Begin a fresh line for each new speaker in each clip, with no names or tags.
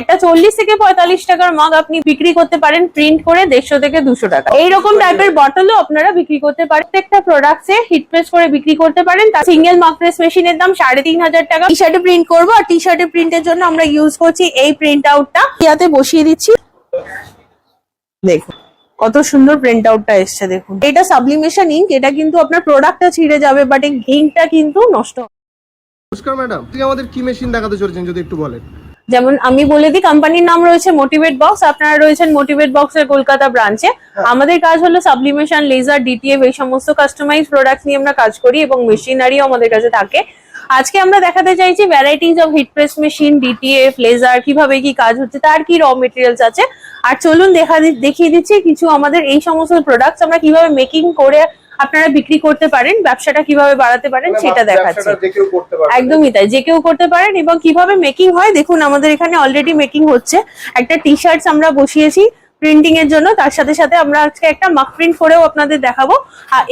একটা চল্লিশ থেকে পঁয়তাল্লিশ টাকার মগ আপনি বিক্রি করতে পারেন প্রিন্ট করে দেড়শো থেকে দুশো টাকা। এইরকম টাইপের বটলও আপনারা বিক্রি করতে পারেন। প্রত্যেকটা প্রোডাক্টসে হিট প্রেস করে বিক্রি করতে পারেন। তার সিঙ্গেল মগ প্রেস মেশিনের দাম সাড়ে তিন হাজার টাকা। টি শার্টে প্রিন্ট করব আর টি শার্টে প্রিন্টের জন্য আমরা ইউজ করছি এই প্রিন্ট আউটটা ইয়াতে বসিয়ে দিচ্ছি। দেখুন কত সুন্দর প্রিন্ট আউটটা এসছে দেখুন। এটা সাবলিমেশন ইঙ্ক এটা কিন্তু আপনার প্রোডাক্টটা ছিঁড়ে যাবে বাট এই ইঙ্কটা কিন্তু নষ্ট। হবে
নমস্কার ম্যাডাম আপনি আমাদের কি মেশিন দেখাতে চলেছেন যদি একটু বলেন?
যেমন আমি বলে দিই কোম্পানির নাম রয়েছে মোটিভেট বক্স আপনারা রয়েছেন মোটিভেট বক্স এর কলকাতা ব্রাঞ্চে আমাদের কাজ হলো সাবলিমেশন লেজার ডিটিএফ এই সমস্ত কাস্টমাইজ প্রোডাক্ট নিয়ে আমরা কাজ করি এবং মেশিনারিও আমাদের কাছে থাকে। আজকে আমরা দেখাতে চাইছি varieties of heat press machine DTF laser কীভাবে কি কাজ হচ্ছে তার কি র মেটেরিয়ালস আছে। আর চলুন দেখা দেখিয়ে দিচ্ছি কিছু আমাদের এই সমস্ত প্রোডাক্টস আমরা কীভাবে মেকিং করে আপনারা বিক্রি করতে পারেন ব্যবসাটা কীভাবে বাড়াতে পারেন সেটা দেখাচ্ছি। একদমই তাই যে কেউ করতে পারেন এবং কীভাবে মেকিং হয় দেখুন আমাদের এখানে অলরেডি মেকিং হচ্ছে। একটা টি শার্টস আমরা বসিয়েছি প্রিন্টিং এর জন্য তার সাথে সাথে আমরা আজকে একটা মাক প্রিন্ট করেও আপনাদের দেখাবো।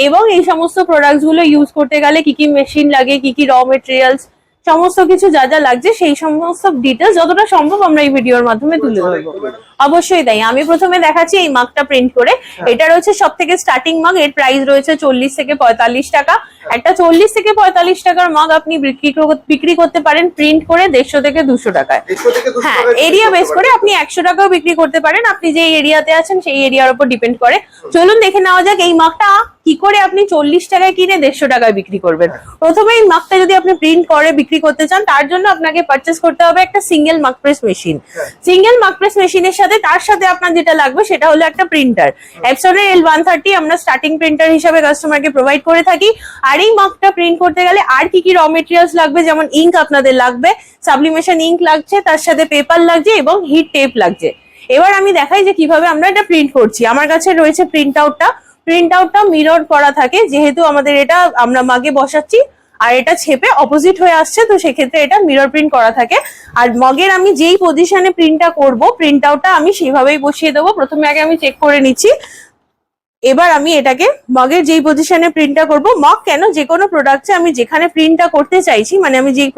এবং এই সমস্ত প্রোডাক্টসগুলো ইউজ করতে গেলে কি কি মেশিন লাগে কি কি র মেটেরিয়ালস সমস্ত কিছু যা যা লাগছে সেই সমস্ত ডিটেলস যতটা সম্ভব আমরা এই ভিডিওর মাধ্যমে তুলে ধরবো অবশ্যই তাই। আমি প্রথমে দেখাচ্ছি এই মাগটা প্রিন্ট করে। এটা রয়েছে সব থেকে স্টার্টিং মাগ এর প্রাইস রয়েছে চল্লিশ থেকে পঁয়তাল্লিশ টাকা। একটা চল্লিশ থেকে পঁয়তাল্লিশ টাকার মাগ আপনি বিক্রি করতে পারেন প্রিন্ট করে দেড়শো থেকে দুশো টাকায়। হ্যাঁ এরিয়া বেস করে আপনি একশো টাকাও বিক্রি করতে পারেন। আপনি যে এরিয়াতে আছেন সেই এরিয়ার উপর ডিপেন্ড করে। চলুন দেখে নেওয়া যাক এই মাগটা কি করে আপনি চল্লিশ টাকায় কিনে দেড়শো টাকায় বিক্রি করবেন? প্রথমে এই মাগটা যদি আপনি প্রিন্ট করে বিক্রি করতে চান তার জন্য আপনাকে পারচেস করতে হবে একটা single mug press machine single mug press মেশিনের সাথে তার সাথে আপনার যেটা লাগবে সেটা হলো একটা প্রিন্টার এপসনের এল ওয়ান থার্টি আমরা স্টার্টিং প্রিন্টার হিসাবে কাস্টমারকে প্রোভাইড করে থাকি। আর এই মাকটা প্রিন্ট করতে গেলে আর কি কি র মেটেরিয়ালস লাগবে যেমন ইঙ্ক আপনাদের লাগবে সাবলিমেশন ইঙ্ক লাগছে তার সাথে পেপার লাগছে এবং হিট টেপ লাগছে। এবার আমি দেখাই যে কীভাবে আমরা এটা প্রিন্ট করছি। আমার কাছে রয়েছে প্রিন্ট আউটটা প্রিন্ট আউটটা মিরর করা থাকে, যেহেতু আমাদের এটা আমরা মাগে বসাচ্ছি, আর এটা ছেপে অপোজিট হয়ে আসছে, তো সেক্ষেত্রে এটা মিরর প্রিন্ট করা থাকে। আর মগের আমি যেই পজিশনে প্রিন্টটা করব প্রিন্ট আউটটা আমি সেভাবেই বসিয়ে দেবো। প্রথমে আগে আমি চেক করে নিচ্ছি। এবার আমি এটাকে মগের যেই পজিশনে প্রিন্টটা করব মগ কেন যে কোনো প্রোডাক্টে আমি যেখানে প্রিন্টটা করতে চাইছি মানে আমি যেই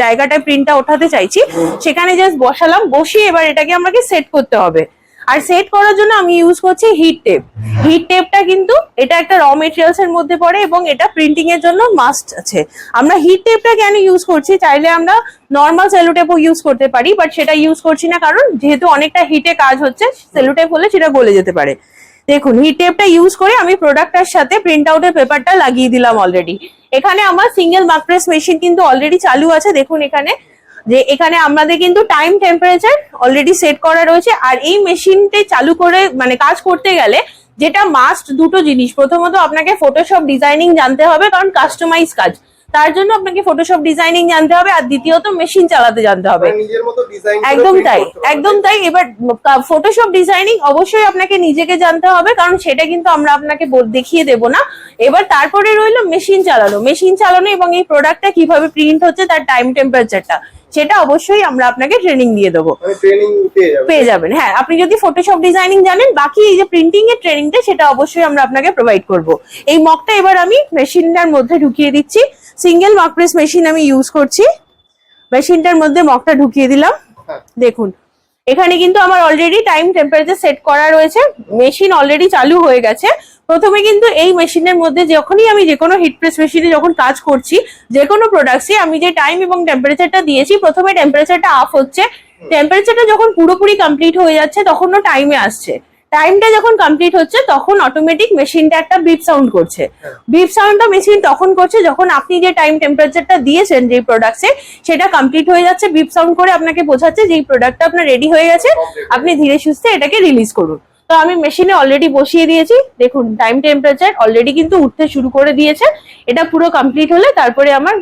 জায়গাটায় প্রিন্টটা ওঠাতে চাইছি, সেখানে জাস্ট বসালাম, বসিয়ে এবার এটাকে আমাকে সেট করতে হবে। আর সেট করার জন্য আমি ইউজ করছি হিট টেপ হিট টেপটা কিন্তু এটা একটা র মেটেরিয়ালস এর মধ্যে পড়ে এবং এটা প্রিন্টিং এর জন্য মাস্ট আছে। আমরা হিট টেপটা কেন ইউজ করছি? চাইলে আমরা নর্মাল সেলোটেপও ইউজ করতে পারি বাট সেটা ইউজ করছি না কারণ যেহেতু অনেকটা হিটে কাজ হচ্ছে সেলোটেপ হলে সেটা গলে যেতে পারে। দেখুন হিট টেপটা ইউজ করে আমি প্রোডাক্টটার সাথে প্রিন্ট আউটের পেপারটা লাগিয়ে দিলাম অলরেডি এখানে আমার সিঙ্গেল মার্ক প্রেস মেশিন কিন্তু অলরেডি চালু আছে, দেখুন এখানে। যে এখানে আমাদের কিন্তু টাইম টেম্পারেচার অলরেডি সেট করা রয়েছে আর এই মেশিনটি চালু করে মানে কাজ করতে গেলে যেটা মাস্ট দুটো জিনিস। প্রথমত আপনাকে ফটোশপ ডিজাইনিং জানতে হবে কারণ কাস্টমাইজ কাজ। তার জন্য আপনাকে ফটোশপ ডিজাইনিং জানতে হবে আর দ্বিতীয়ত মেশিন চালাতে জানতে হবে।
মানে
একদম তাই একদম তাই। এবার ফটোশপ ডিজাইনিং অবশ্যই আপনাকে নিজেকে জানতে হবে কারণ সেটা কিন্তু আমরা আপনাকে দেখিয়ে দেব না। এবার তারপরে রইল মেশিন চালানো। মেশিন চালানো এবং এই প্রোডাক্টটা কীভাবে প্রিন্ট হচ্ছে তার টাইম টেম্পারেচারটা সেটা অবশ্যই আমরা আপনাকে ট্রেনিং দিয়ে দেবো।
পেয়ে
যাবেন। হ্যাঁ। আপনি যদি ফটোশপ ডিজাইনিং জানেন বাকি এই যে প্রিন্টিং এর ট্রেনিংটা সেটা অবশ্যই আমরা আপনাকে প্রোভাইড করব। এই মগটা এবার আমি মেশিনটার মধ্যে ঢুকিয়ে দিচ্ছি। সিঙ্গেল মক প্রেস মেশিন আমি ইউজ করছি। মেশিনটার মধ্যে মগটা ঢুকিয়ে দিলাম।
হ্যাঁ।
দেখুন এখানে কিন্তু আমার অলরেডি টাইম টেম্পারেচার সেট করা রয়েছে। মেশিন অলরেডি চালু হয়ে গেছে। প্রথমে কিন্তু এই মেশিনের মধ্যে যখনই আমি যে কোনো হিট প্রেস মেশিনে যখন কাজ করছি, যে কোনো প্রোডাক্টসে আমি যে টাইম এবং টেম্পারেচারটা দিয়েছি, প্রথমে টেম্পারেচারটা আপ হচ্ছে। টেম্পারেচারটা যখন পুরোপুরি কমপ্লিট হয়ে যাচ্ছে, তখনও টাইমে আসছে। টাইমটা যখন কমপ্লিট হচ্ছে তখন অটোমেটিক মেশিনটা একটা বিপ সাউন্ড করছে। বিপ সাউন্ডটা মেশিন তখন করছে যখন আপনি যে টাইম টেম্পারেচারটা দিয়েছেন যে প্রোডাক্টসে সেটা কমপ্লিট হয়ে যাচ্ছে বিপ সাউন্ড করে আপনাকে বোঝাচ্ছে যে এই প্রোডাক্টটা আপনার রেডি হয়ে গেছে আপনি ধীরে সুস্থে এটাকে রিলিজ করুন। তো আমি মেশিনে অলরেডি বসিয়ে দিয়েছি। দেখুন টাইম টেম্পারেচার অলরেডি কিন্তু উঠতে শুরু করে দিয়েছে। এটা পুরো কমপ্লিট হলে তারপরে আমার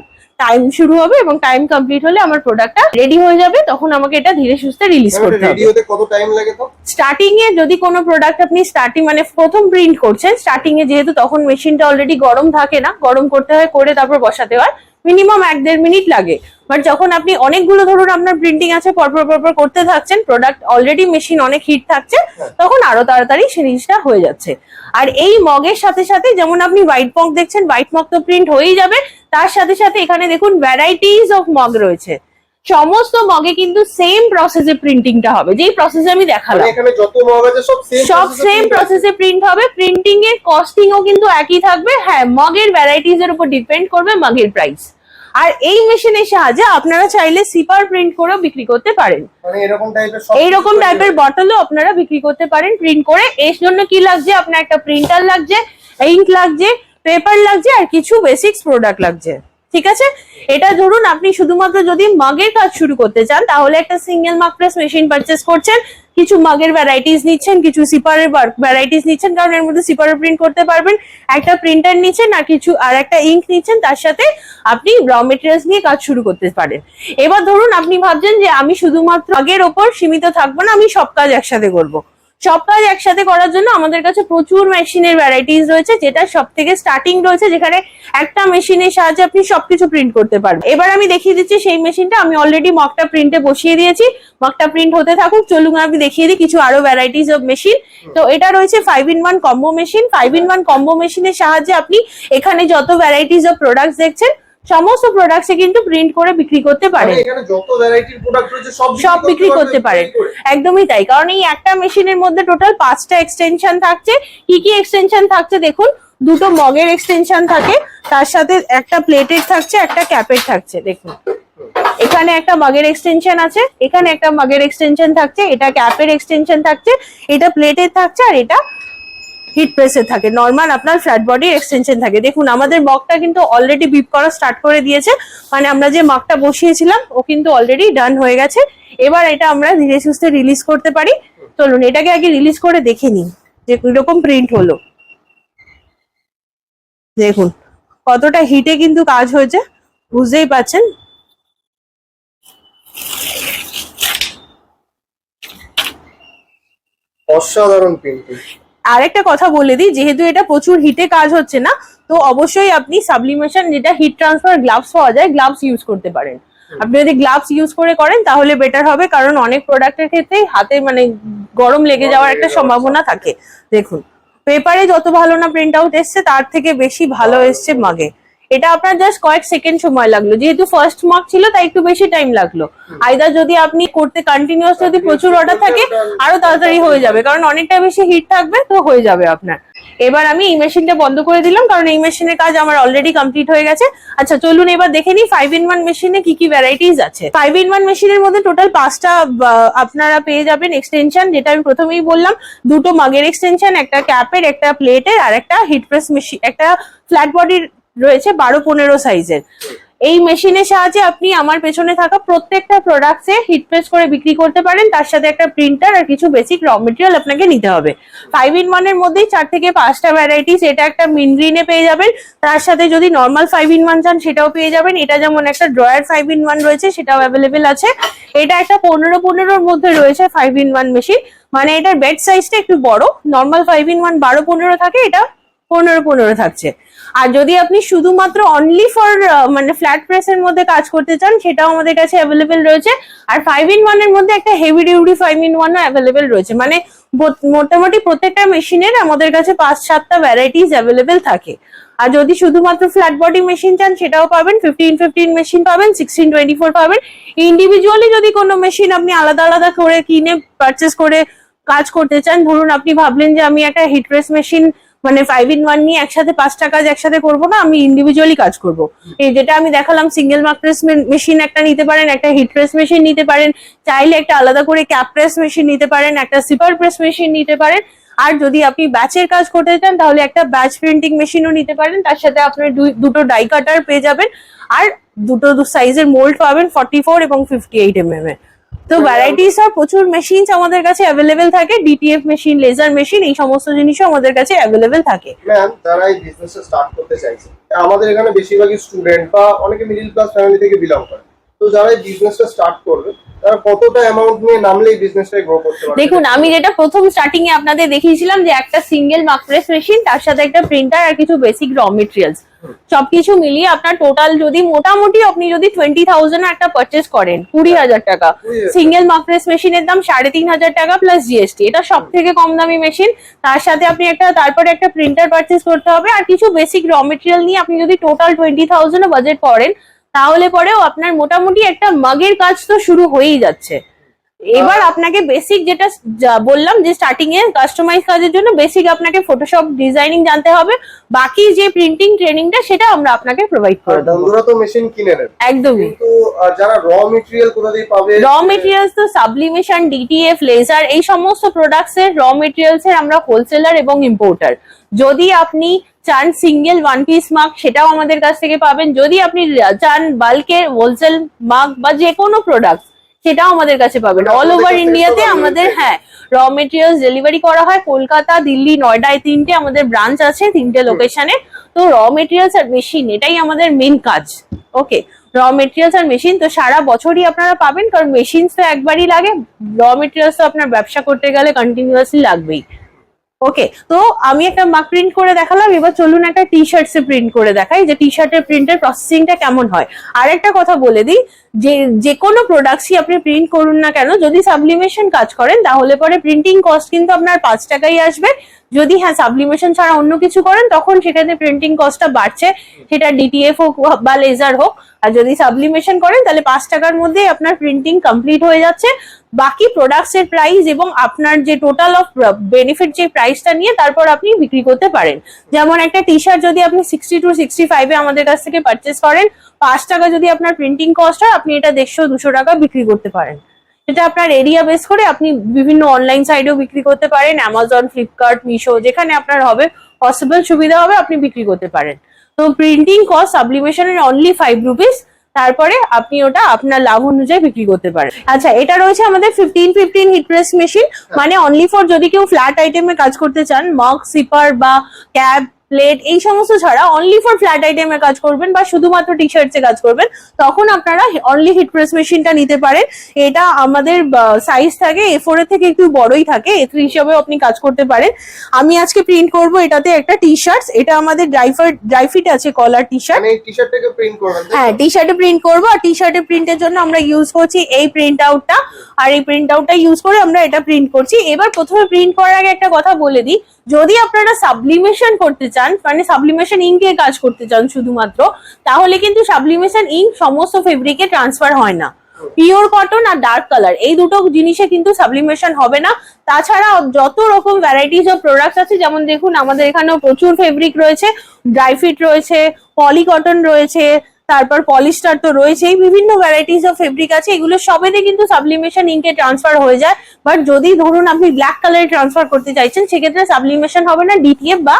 টাইম শুরু হবে এবং টাইম কমপ্লিট হলে আমার প্রোডাক্টটা রেডি হয়ে যাবে তখন আমাকে এটা ধীরে সুস্থে রিলিজ করতে হবে।
কত টাইম লাগে তো?
স্টার্টিং এ যদি কোনো প্রোডাক্ট আপনি স্টার্টিং মানে প্রথম প্রিন্ট করছেন স্টার্টিং এ যেহেতু তখন মেশিনটা অলরেডি গরম থাকে না গরম করতে হয় করে তারপর বসাতে হয় মিনিমাম এক দেড় মিনিট লাগে। বাট যখন আপনি অনেকগুলো ধরুন আপনার প্রিন্টিং আছে, পরপর পরপর করতে থাকছেন প্রোডাক্ট অলরেডি মেশিন অনেক হিট থাকছে, তখন আরও তাড়াতাড়ি জিনিসটা হয়ে যাচ্ছে। আর এই মগের সাথে সাথে যেমন আপনি হোয়াইট মগ দেখছেন হোয়াইট মগ তো প্রিন্ট হয়েই যাবে, তার সাথে সাথে এখানে দেখুন ভ্যারাইটিস অফ মগ রয়েছে। সমস্ত মগে কিন্তু সেম প্রসেসে প্রিন্টিংটা হবে। যেই প্রসেসে আমি
মানে
দেখালাম
এখানে যত মগ আছে সব সেম
সব সেম প্রসেসে প্রিন্ট হবে। প্রিন্টিং এর কস্টিংও কিন্তু একই থাকবে। হ্যাঁ মগের ভ্যারাইটিজ এর উপর ডিপেন্ড করবে মগের প্রাইস আর এই মেশিনের সাহায্যে আপনারা চাইলে সিপার প্রিন্ট করেও বিক্রি করতে পারেন।
মানে এরকম টাইপের
এইরকম টাইপের বটলও আপনারা বিক্রি করতে পারেন প্রিন্ট করে। এর জন্য কি লাগছে? আপনার একটা প্রিন্টার লাগছে ইঙ্ক লাগছে পেপার লাগছে আর কিছু বেসিক্স প্রোডাক্ট লাগছে। ঠিক আছে? এটা ধরুন আপনি শুধুমাত্র যদি মাগের কাজ শুরু করতে চান, তাহলে একটা সিঙ্গেল মাগ প্রেস মেশিন পারচেস করছেন। কিছু মাগের ভ্যারাইটিস নিচ্ছেন, কিছু সিপারের ভ্যারাইটিস নিচ্ছেন, কারণ এর মধ্যে সিপারের প্রিন্ট করতে পারবেন। একটা প্রিন্টার নিচ্ছেন আর কিছু, আর একটা ইঙ্ক নিচ্ছেন, তার সাথে আপনি র মেটেরিয়ালস নিয়ে কাজ শুরু করতে পারেন। এবার ধরুন আপনি ভাবছেন যে আমি শুধুমাত্র আগের ওপর সীমিত থাকব না, আমি সব কাজ একসাথে করব। সব কাজ একসাথে করার জন্য আমাদের কাছে প্রচুর মেশিনের ভ্যারাইটিস রয়েছে যেটা সব থেকে স্টার্টিং রয়েছে যেখানে একটা মেশিনের সাহায্যে আপনি সবকিছু প্রিন্ট করতে পারবেন। এবার আমি দেখিয়ে দিচ্ছি সেই মেশিনটা আমি অলরেডি মকটা প্রিন্টে বসিয়ে দিয়েছি। মকটা প্রিন্ট হতে থাকুক চলুন আমি দেখিয়ে দিই কিছু আরও ভ্যারাইটিস অফ মেশিন তো এটা রয়েছে five in one combo machine five in one combo মেশিনের সাহায্যে আপনি এখানে যত ভ্যারাইটিস অফ প্রোডাক্টস দেখছেন সমস্ত প্রোডাক্টসে কিন্তু প্রিন্ট করে বিক্রি করতে
মানে
পারেন।
এখানে যত ভ্যারাইটির প্রোডাক্ট রয়েছে সব
সব বিক্রি করতে পারেন। একদমই তাই। কারণ এই একটা মেশিনের মধ্যে টোটাল পাঁচটা এক্সটেনশন থাকছে। কি কি এক্সটেনশন থাকছে দেখুন? দুটো মগের এক্সটেনশন থাকে। তার সাথে একটা প্লেটের থাকছে একটা ক্যাপের থাকছে দেখুন। এখানে একটা মগের এক্সটেনশন আছে এখানে একটা মগের এক্সটেনশন থাকছে এটা ক্যাপের এক্সটেনশন থাকছে এটা প্লেটের থাকছে আর এটা হিট প্রেসে থাকে। নর্মাল আপনার ফ্ল্যাট বডি এক্সটেনশন থাকে। দেখুন, আমাদের মগটা কিন্তু অলরেডি বিপ করা স্টার্ট করে দিয়েছে। মানে আমরা যে মগটা বসিয়েছিলাম, ও কিন্তু অলরেডি ডান হয়ে গেছে। এবার এটা আমরা ধীরে সুস্থে রিলিজ করতে পারি। চলুন, এটাকে আগে রিলিজ করে দেখে নিই যে কীরকম প্রিন্ট হলো। দেখুন, কতটা হিটে কিন্তু কাজ হয়েছে। বুঝতেই পাচ্ছেন?
অসাধারণ প্রিন্টিং
আরেকটা কথা বলে দিই যেহেতু এটা প্রচুর হিটে কাজ হচ্ছে না তো অবশ্যই আপনি সাবলিমেশন যেটা হিট ট্রান্সফার গ্লাভস পাওয়া যায় গ্লাভস ইউজ করতে পারেন। আপনি যদি গ্লাভস ইউজ করে করেন তাহলে বেটার হবে কারণ অনেক প্রোডাক্টের ক্ষেত্রে হাতে মানে গরম লেগে যাওয়ার একটা সম্ভাবনা থাকে। দেখুন পেপারে যত ভালো না প্রিন্ট আউট এসছে তার থেকে বেশি ভালো এসছে মাগে এটা আপনার জাস্ট কয়েক সেকেন্ড সময় লাগল। যেহেতু ফার্স্ট মার্ক ছিল তাই একটু বেশি টাইম লাগল। আইদার যদি আপনি করতে কন্টিনিউয়াস যদি প্রচুর অর্ডার থাকে আরও তাড়াতাড়ি হয়ে যাবে। কারণ অনেকটা বেশি হিট থাকবে তো হয়ে যাবে আপনার। এবার আমি এই মেশিনটা বন্ধ করে দিলাম কারণ এই মেশিনের কাজ আমার অলরেডি কমপ্লিট হয়ে গেছে। আচ্ছা চলুন এবার দেখে নিই ফাইভ ইন ওয়ান মেশিনে কি কি ভ্যারাইটিস আছে। ফাইভ ইন ওয়ান মেশিনের মধ্যে টোটাল পাঁচটা আপনারা পেয়ে যাবেন এক্সটেনশন যেটা আমি প্রথমেই বললাম। দুটো মাগের এক্সটেনশন একটা ক্যাপের একটা প্লেটের আর একটা হিট প্রেস মেশিন একটা ফ্ল্যাট বডির রয়েছে বারো পনেরো সাইজের এই মেশিনের সাহায্যে আপনি আমার পেছনে থাকা প্রত্যেকটা প্রোডাক্টসে হিট প্রেস করে বিক্রি করতে পারেন। তার সাথে একটা প্রিন্টার আর কিছু বেসিক র মেটেরিয়াল আপনাকে নিতে হবে। ফাইভ ইন ওয়ানের মধ্যেই চার থেকে পাঁচটা ভ্যারাইটিস এটা একটা মিন গ্রিনে পেয়ে যাবেন। তার সাথে যদি নর্মাল ফাইভ ইন ওয়ান চান, সেটাও পেয়ে যাবেন। এটা যেমন একটা ড্রয়ার ফাইভ ইন ওয়ান রয়েছে, সেটাও অ্যাভেলেবেল আছে। এটা একটা পনেরো পনেরোর মধ্যে রয়েছে ফাইভ ইন ওয়ান মেশিন মানে এটার বেড সাইজটা একটু বড়। নর্মাল ফাইভ ইন ওয়ান বারো পনেরো থাকে, এটা পনেরো পনেরো থাকছে। আর যদি আপনি শুধুমাত্র অনলি ফর মানে ফ্ল্যাট প্রেসের মধ্যে কাজ করতে চান, সেটাও আমাদের কাছে অ্যাভেলেবেল রয়েছে। আর ফাইভ ইন ওয়ানের মধ্যে একটা হেভি ডিউটি ফাইভ ইন ওয়ানও অ্যাভেলেবেল রয়েছে। মানে মোটামুটি প্রত্যেকটা মেশিনের আমাদের কাছে পাঁচ, সাতটা ভ্যারাইটিস অ্যাভেলেবেল থাকে। আর যদি শুধুমাত্র ফ্ল্যাট বডি মেশিন চান, সেটাও পাবেন। ফিফটিন ফিফটিন মেশিন পাবেন সিক্সটিন টোয়েন্টি ফোর পাবেন। ইন্ডিভিজুয়ালি যদি কোনো মেশিন আপনি আলাদা আলাদা করে কিনে পারচেস করে কাজ করতে চান, ধরুন আপনি ভাবলেন যে আমি একটা হিট মেশিন মানে ফাইভ ইন ওয়ান নিয়ে একসাথে পাঁচটা কাজ একসাথে করব না, আমি ইন্ডিভিজুয়ালি কাজ করব। এই যেটা আমি দেখালাম সিঙ্গেল মার্ক প্রেস মেশিন একটা নিতে পারেন, একটা হিট প্রেস মেশিন নিতে পারেন, চাইলে একটা আলাদা করে ক্যাপ প্রেস মেশিন নিতে পারেন, একটা সিপার প্রেস মেশিন নিতে পারেন। আর যদি আপনি ব্যাচের কাজ করতে চান, তাহলে একটা ব্যাচ প্রিন্টিং মেশিনও নিতে পারেন, তার সাথে আপনার দুই- দুটো ডাই কাটার পেয়ে যাবেন। আর দুটো সাইজের মোল্ড পাবেন ফর্টি ফোর এবং ফিফটি এইট এম এম এর তো ভ্যারাইটিস আর প্রচুর মেশিনস আমাদের কাছে অ্যাভেলেবেল থাকে ডিটিএফ মেশিন লেজার মেশিন এই সমস্ত জিনিসও আমাদের কাছে অ্যাভেলেবেল থাকে।
ম্যাম তারা এই বিজনেস স্টার্ট করতে চাইছে। আমাদের এখানে বেশিরভাগই স্টুডেন্ট বা অনেকে মিডল ক্লাস ফ্যামিলি থেকে বিলং করে। তো যারা এই বিজনেসটা স্টার্ট করবে তারা কতটা অ্যামাউন্ট নিয়ে নামলে এই বিজনেসটা গ্রো করতে পারবে?
দেখুন আমি যেটা প্রথম স্টার্টিং এ আপনাদের দেখিয়েছিলাম যে একটা সিঙ্গেল মাকপ্রেস মেশিন তার সাথে একটা প্রিন্টার আর কিছু বেসিক র মেটেরিয়ালস সবকিছু মিলিয়ে আপনার টোটাল যদি মোটামুটি আপনি যদি টোয়েন্টি থাউজেন্ড একটা পারচেস করেন কুড়ি হাজার টাকা। সিঙ্গেল মাকপ্রেস মেশিনের দাম সাড়ে তিন হাজার টাকা প্লাস জিএসটি এটা সব থেকে কম দামি মেশিন তার সাথে আপনি একটা তারপরে একটা প্রিন্টার পারচেস করতে হবে। আর কিছু বেসিক র মেটেরিয়াল নিয়ে আপনি যদি টোটাল টোয়েন্টি থাউজেন্ড বাজেট করেন তাহলে পরেও আপনার মোটামুটি একটা মাগের কাজ তো শুরু হয়েই যাচ্ছে। এবার আপনাকে বেসিক যেটা বললাম যে স্টার্টিং এ কাস্টমাইজ কাজের জন্য বেসিক আপনাকে ফটোশপ ডিজাইনিং জানতে হবে। বাকি যে প্রিন্টিং ট্রেনিংটা সেটা আমরা আপনাকে প্রোভাইড
আর
করে দেবো।
বন্ধুরা তো মেশিন কিনে নেবে।
একদমই।
কিন্তু যারা র মেটেরিয়াল কোথা দিয়ে পাবে?
র মেটেরিয়ালস তো সাবলিমেশন ডিটিএফ লেজার এই সমস্ত প্রোডাক্টস এর র মেটেরিয়ালস এর আমরা হোলসেলার এবং ইম্পোর্টার যদি আপনি চান সিঙ্গেল ওয়ান পিস মার্ক সেটাও আমাদের কাছ থেকে পাবেন। যদি আপনি চান বাল্কের হোলসেল মার্ক বা যে কোনো প্রোডাক্ট সেটাও আমাদের কাছে পাবেন। অল ওভার ইন্ডিয়াতে আমাদের হ্যাঁ র মেটেরিয়ালস ডেলিভারি করা হয়। কলকাতা দিল্লি নয়ডায় তিনটে আমাদের ব্রাঞ্চ আছে তিনটে লোকেশনে তো র মেটেরিয়ালস আর মেশিন এটাই আমাদের মেন কাজ। ওকে র মেটেরিয়ালস আর মেশিন তো সারা বছরই আপনারা পাবেন। কারণ মেশিনস তো একবারই লাগে র মেটেরিয়ালস তো আপনার ব্যবসা করতে গেলে কন্টিনিউয়াসলি লাগবেই। ওকে তো আমি একটা মাক প্রিন্ট করে দেখালাম, এবার চলুন একটা টি শার্টস এ প্রিন্ট করে দেখাই যে টি শার্টের প্রিন্টের প্রসেসিংটা কেমন হয়। আর একটা কথা বলে দিই, যে যে কোনো প্রোডাক্টসই আপনি প্রিন্ট করুন না কেন, যদি সাবলিমেশন কাজ করেন, তাহলে পরে প্রিন্টিং কস্ট কিন্তু আপনার পাঁচ টাকাই আসবে। যদি হ্যাঁ সাবলিমেশন ছাড়া অন্য কিছু করেন, তখন সেখানে প্রিন্টিং কস্টটা বাড়ছে। সেটা ডিটিএফ হোক বা লেজার হোক। আর যদি সাবলিমেশন করেন, তাহলে পাঁচ টাকার মধ্যেই আপনার প্রিন্টিং কমপ্লিট হয়ে যাচ্ছে। বাকি প্রোডাক্টস এর প্রাইস এবং আপনার যে টোটাল অফ বেনিফিট যে প্রাইসটা নিয়ে তারপর আপনি বিক্রি করতে পারেন। যেমন একটা টি শার্ট যদি আপনি সিক্সটি টু সিক্সটি ফাইভে আমাদের কাছ থেকে পারচেস করেন, পাঁচ টাকা যদি আপনার প্রিন্টিং কস্ট হয়, আপনি এটা দেড়শো, দুশো টাকা বিক্রি করতে পারেন। এটা আপনার এরিয়া বেস করে আপনি বিভিন্ন অনলাইন সাইডেও বিক্রি করতে পারেন অ্যামাজন ফ্লিপকার্ট মিশো যেখানে আপনার হবে পসিবল সুবিধা হবে, আপনি বিক্রি করতে পারেন। তো প্রিন্টিং কস্ট সাবলিমেশনের অনলি ফাইভ রুপিস তারপরে আপনি ওটা আপনার লাভ অনুযায়ী বিক্রি করতে পারেন। আচ্ছা এটা রয়েছে আমাদের fifteen fifteen heat press machine মানে অনলি ফর যদি কেউ ফ্ল্যাট আইটেমে কাজ করতে চান মগ সিপার বা ক্যাব প্লেট এই সমস্ত ছাড়া অনলি ফর ফ্ল্যাট আইটেমে কাজ করবেন বা শুধুমাত্র টি শার্টসে কাজ করবেন তখন আপনারা অনলি হিট প্রেস মেশিনটা নিতে পারেন। এটা আমাদের সাইজ থাকে এ ফোর থেকে একটু বড়ই থাকে এ থ্রি হিসাবেও আপনি কাজ করতে পারেন। আমি আজকে প্রিন্ট করব এটাতে একটা টি শার্টস এটা আমাদের ড্রাইফার ড্রাইফিট আছে কলার টি শার্ট
টি শার্টটাকে প্রিন্ট করবেন
হ্যাঁ টি শার্টে প্রিন্ট করব আর টি শার্টে প্রিন্টের জন্য আমরা ইউজ করছি এই প্রিন্ট আউটটা আর এই প্রিন্ট আউটটা ইউজ করে আমরা এটা প্রিন্ট করছি। এবার প্রথমে প্রিন্ট করার আগে একটা কথা বলে দিই যদি আপনারা সাবলিমেশন করতে চান মানে সাবলিমেশন ইঙ্কে কাজ করতে চান শুধুমাত্র, তাহলে কিন্তু সাবলিমেশন ইঙ্ক সমস্ত ফেব্রিকে ট্রান্সফার হয় না। পিওর কটন আর ডার্ক কালার এই দুটো জিনিসে কিন্তু সাবলিমেশন হবে না। তাছাড়া যত রকম ভ্যারাইটিস অফ প্রোডাক্ট আছে, যেমন দেখুন আমাদের এখানেও প্রচুর ফেব্রিক রয়েছে ড্রাই ফিট রয়েছে পলি কটন রয়েছে তারপর পলিস্টার তো রয়েছেই বিভিন্ন ভ্যারাইটিস অফ ফেব্রিক আছে এগুলো সবেতে কিন্তু সাবলিমেশন ইঙ্কে ট্রান্সফার হয়ে যায়। বাট যদি ধরুন আপনি ব্ল্যাক কালারে ট্রান্সফার করতে চাইছেন সেক্ষেত্রে সাবলিমেশন হবে না ডিটিএফ বা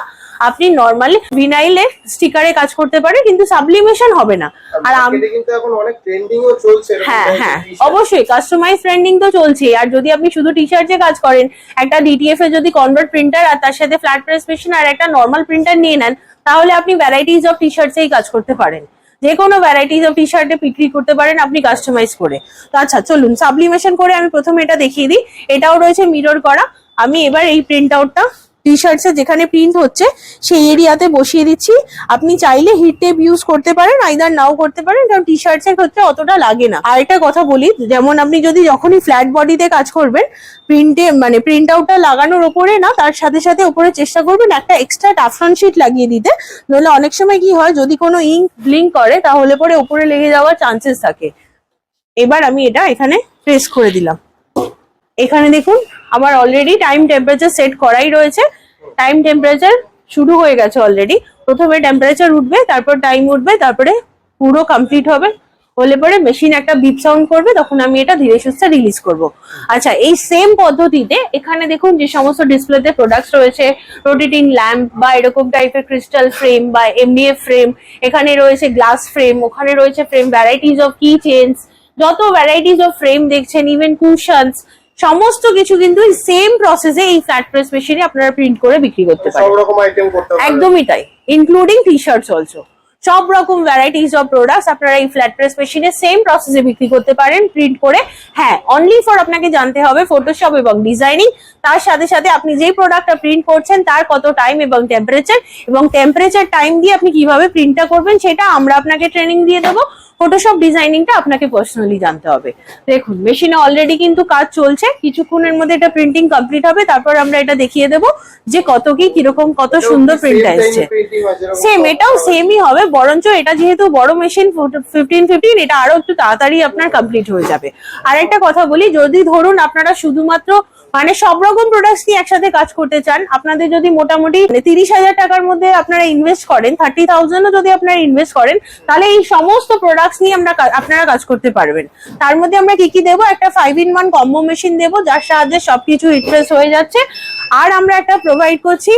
আপনি নর্মালি ভিনাইলে স্টিকারে কাজ করতে পারে কিন্তু সাবলিমেশন হবে না। আর
কিন্তু এখন অনেক ট্রেন্ডিংও চলছে
হ্যাঁ হ্যাঁ অবশ্যই কাস্টমাইজ ট্রেন্ডিং তো চলছে আর যদি আপনি শুধু টি শার্টে কাজ করেন একটা ডিটিএফ এ যদি কনভার্ট প্রিন্টার আর তার সাথে ফ্ল্যাট প্রেস মেশিন আর একটা নর্মাল প্রিন্টার নিয়ে নেন তাহলে আপনি ভ্যারাইটিস অফ টি শার্টসেই কাজ করতে পারেন। যে কোনো ভ্যারাইটিস অফ টি শার্টে বিক্রি করতে পারেন আপনি কাস্টমাইজ করে। তো আচ্ছা চলুন সাবলিমেশন করে আমি প্রথমে এটা দেখিয়ে দিই। এটাও রয়েছে মিরর করা। আমি এবার এই প্রিন্ট আউটটা টি শার্টসে যেখানে প্রিন্ট হচ্ছে, সেই এরিয়াতে বসিয়ে দিচ্ছি। আপনি চাইলে হিট টেপ ইউজ করতে পারেন আইদার নাও করতে পারেন, কারণ টি শার্টস এর ক্ষেত্রে অতটা লাগে না। আর একটা কথা বলি, যেমন আপনি যদি যখনই ফ্ল্যাট বডিতে কাজ করবেন প্রিন্টে মানে প্রিন্ট আউটটা লাগানোর ওপরে না, তার সাথে সাথে ওপরে চেষ্টা করবেন একটা এক্সট্রা টাফরন শিট লাগিয়ে দিতে। নইলে অনেক সময় কি হয়, যদি কোনো ইঙ্ক ব্লিঙ্ক করে, তাহলে পরে ওপরে লেগে যাওয়ার চান্সেস থাকে। এবার আমি এটা এখানে প্রেস করে দিলাম। এখানে দেখুন আমার অলরেডি টাইম টেম্পারেচার সেট করাই রয়েছে। টাইম টেম্পারেচার শুরু হয়ে গেছে অলরেডি প্রথমে টেম্পারেচার উঠবে, তারপর টাইম উঠবে, তারপরে পুরো কমপ্লিট হবে। হলে পরে মেশিন একটা বিপ সাউন্ড করবে, তখন আমি এটা ধীরে সুস্থে রিলিজ করব। আচ্ছা এই সেম পদ্ধতিতে এখানে দেখুন যে সমস্ত ডিসপ্লেতে প্রোডাক্টস রয়েছে রোটেটিং ল্যাম্প বা এরকম টাইপের ক্রিস্টাল ফ্রেম বা এমডিএফ ফ্রেম এখানে রয়েছে গ্লাস ফ্রেম ওখানে রয়েছে frame varieties of key chains যত ভ্যারাইটিস অফ ফ্রেম দেখছেন ইভেন কুশনস সমস্ত কিছু কিন্তু সেম প্রসেসে এই ফ্ল্যাট প্রেস মেশিনে আপনারা প্রিন্ট করে বিক্রি করতে পারেন।
সব রকম আইটেম করতে পারবেন।
একদমই তাই ইনক্লুডিং টি শার্টস অলসো সব রকম ভ্যারাইটিস অফ প্রোডাক্টস আপনারা এই ফ্ল্যাট প্রেস মেশিনে সেম প্রসেসে বিক্রি করতে পারেন প্রিন্ট করে। হ্যাঁ অনলি ফর আপনাকে জানতে হবে ফটোশপ এবং ডিজাইনিং তার সাথে সাথে আপনি যেই প্রোডাক্টটা প্রিন্ট করছেন তার কত টাইম এবং টেম্পারেচার এবং টেম্পারেচার টাইম দিয়ে আপনি কীভাবে প্রিন্টটা করবেন সেটা আমরা আপনাকে ট্রেনিং দিয়ে দেবো। ফটোশপ ডিজাইনিংটা আপনাকে পার্সোনালি জানতে হবে। দেখুন মেশিনে অলরেডি কিন্তু কাজ চলছে। কিছুক্ষণের মধ্যে এটা প্রিন্টিং কমপ্লিট হবে। তারপর আমরা এটা দেখিয়ে দেবো যে কত কি কীরকম কত সুন্দর প্রিন্ট আসছে সেম এটাও সেমই হবে বরঞ্চ এটা যেহেতু বড় মেশিন ফিফটিন ফিফটিন এটা আরও একটু তাড়াতাড়ি আপনার কমপ্লিট হয়ে যাবে। আর একটা কথা বলি যদি ধরুন আপনারা শুধুমাত্র মানে সব রকম প্রোডাক্টস নিয়ে একসাথে কাজ করতে চান, আপনাদের যদি মোটামুটি তিরিশ হাজার টাকার মধ্যে আপনারা ইনভেস্ট করেন থার্টি থাউজেন্ডও যদি আপনারা ইনভেস্ট করেন, তাহলে এই সমস্ত প্রোডাক্টস নিয়ে আমরা আপনারা কাজ করতে পারবেন। তার মধ্যে আমরা কি কি দেবো? একটা five in one combo machine দেবো, যার সাহায্যে সবকিছু রিপ্লেস হয়ে যাচ্ছে। আর আমরা একটা প্রোভাইড করছি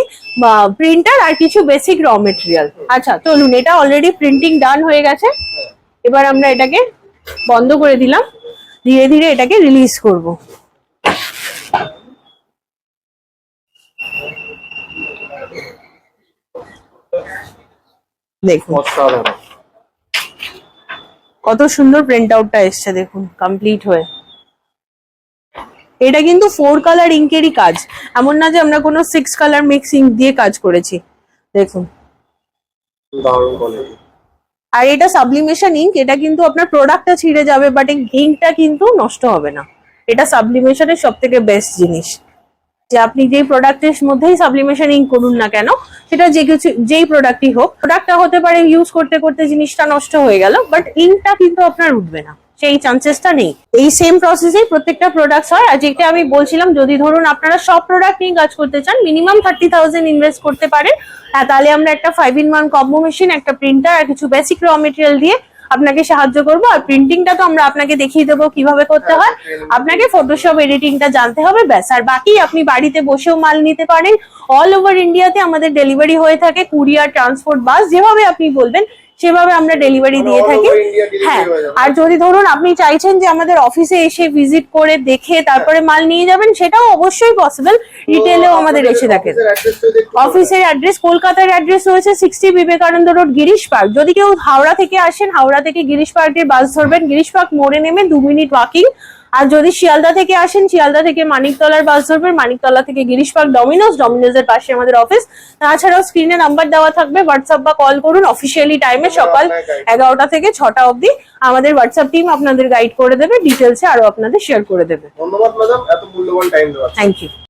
প্রিন্টার আর কিছু বেসিক র মেটেরিয়াল আচ্ছা চলুন, এটা অলরেডি প্রিন্টিং ডান হয়ে গেছে। এবার আমরা এটাকে বন্ধ করে দিলাম। ধীরে ধীরে এটাকে রিলিজ করব। দেখুন। কত সুন্দর প্রিন্ট আউটটা এসছে দেখুন কমপ্লিট হয়ে। এটা কিন্তু ফোর কালার ইঙ্কেরই কাজ। এমন না যে আমরা কোনো সিক্স কালার মিক্স ইঙ্ক দিয়ে কাজ করেছি। দেখুন। আর এটা সাবলিমেশন ইঙ্ক এটা কিন্তু আপনার প্রোডাক্টটা ছিঁড়ে যাবে বাট এই ইঙ্কটা কিন্তু নষ্ট হবে না। এটা সাবলিমেশনের সব থেকে বেস্ট জিনিস। যে আপনি যেই প্রোডাক্টের মধ্যেই সাবলিমেশন ইঙ্ক করুন না কেন, সেটা যে কিছু, যেই প্রোডাক্টই হোক প্রোডাক্টটা হতে পারে ইউজ করতে করতে জিনিসটা নষ্ট হয়ে গেল বাট ইঙ্কটা কিন্তু আপনার উঠবে না, সেই চান্সেসটা নেই। এই সেম প্রসেসেই প্রত্যেকটা প্রোডাক্ট হয়, আর যেটা আমি বলছিলাম, যদি ধরুন আপনারা সব প্রোডাক্ট নিয়ে কাজ করতে চান মিনিমাম থার্টি থাউজেন্ড ইনভেস্ট করতে পারেন হ্যাঁ তাহলে আমরা একটা five in one combo machine একটা প্রিন্টার আর কিছু বেসিক র মেটেরিয়াল দিয়ে আপনাকে সাহায্য করব। আর প্রিন্টিংটা তো আমরা আপনাকে দেখিয়ে দেবো কীভাবে করতে হয়। আপনাকে ফটোশপ এডিটিংটা জানতে হবে, ব্যাস। আর বাকি আপনি বাড়িতে বসেও মাল নিতে পারেন। অল ওভার ইন্ডিয়াতে আমাদের ডেলিভারি হয়ে থাকে। কুরিয়ার ট্রান্সপোর্ট বাস যেভাবে আপনি বলবেন। সেভাবে আমরা ডেলিভারি
মানে
দিয়ে থাকি। হ্যাঁ আর যদি ধরুন আপনি চাইছেন যে আমাদের অফিসে এসে ভিজিট করে দেখে তারপরে মাল নিয়ে যাবেন সেটাও অবশ্যই পসিবল রিটেলেও আমাদের এসে থাকে। অফিসের অ্যাড্রেস কলকাতার অ্যাড্রেস রয়েছে sixty Vivekananda road Girish park যদি কেউ হাওড়া থেকে আসেন হাওড়া থেকে গিরিশ পার্কের বাস ধরবেন। গিরিশ পার্ক মোড়ে নেমে দু মিনিট ওয়াকিং আর যদি শিয়ালদা থেকে আসেন শিয়ালদা থেকে মানিকতলার বাস ধরবেন মানিকতলা থেকে গিরিশ পার্ক ডমিনোস ডমিনোজের পাশে আমাদের অফিস তাছাড়াও স্ক্রিনে নাম্বার দেওয়া থাকবে। হোয়াটসঅ্যাপ বা কল করুন। অফিসিয়ালি টাইমে সকাল এগারোটা থেকে ছটা অবধি আমাদের হোয়াটসঅ্যাপ টিম আপনাদের গাইড করে দেবে। ডিটেলসে আরও আপনাদের শেয়ার করে দেবে।
ধন্যবাদ ম্যাডাম এত মূল্যবান টাইম দেওয়া
থ্যাংক ইউ